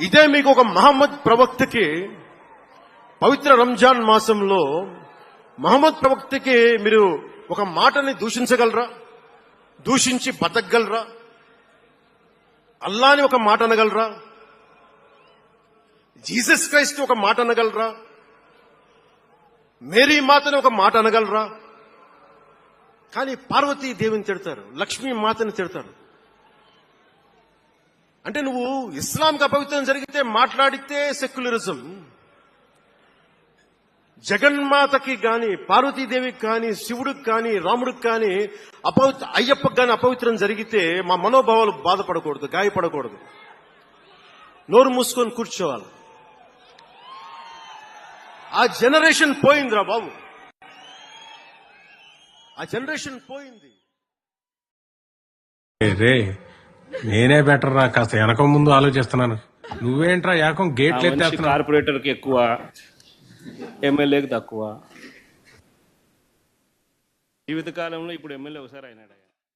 ఇదే మీకు ఒక మహమ్మద్ ప్రవక్తకి పవిత్ర రంజాన్ మాసంలో మహమ్మద్ ప్రవక్తకి మీరు ఒక మాటని దూషించగలరా? దూషించి బతకగలరా? అల్లాని ఒక మాట అనగలరా? జీసస్ క్రైస్ట్ ఒక మాట అనగలరా? మేరీ మాతని ఒక మాట అనగలరా? కానీ పార్వతీ దేవిని తిడతారు లక్ష్మీ మాతని తిడతారు. అంటే నువ్వు ఇస్లాంకి అపవిత్రం జరిగితే మాట్లాడితే సెక్యులరిజం. జగన్మాతకి గాని పార్వతీదేవికి కానీ శివుడికి కానీ రాముడికి కానీ అపవిత్ర అయ్యప్పకి కానీ అపవిత్రం జరిగితే మా మనోభావాలు బాధపడకూడదు గాయపడకూడదు. నోరు మూసుకొని కూర్చోవాలి. ఆ జనరేషన్ పోయిందిరా బాబు. ఆ జనరేషన్ పోయింది. రే. నేనే బెటర్ రా కాస్త వెనక ముందు ఆలోచిస్తున్నాను. నువ్వేంట్రా ఏకం ఆ గేట్లు మనిషి ఎత్తేస్తున్నావు కార్పొరేటర్కి ఎక్కువ ఎమ్మెల్యేకి తక్కువ. జీవితకాలంలో ఇప్పుడు ఎమ్మెల్యే ఒకసారి అయినాడు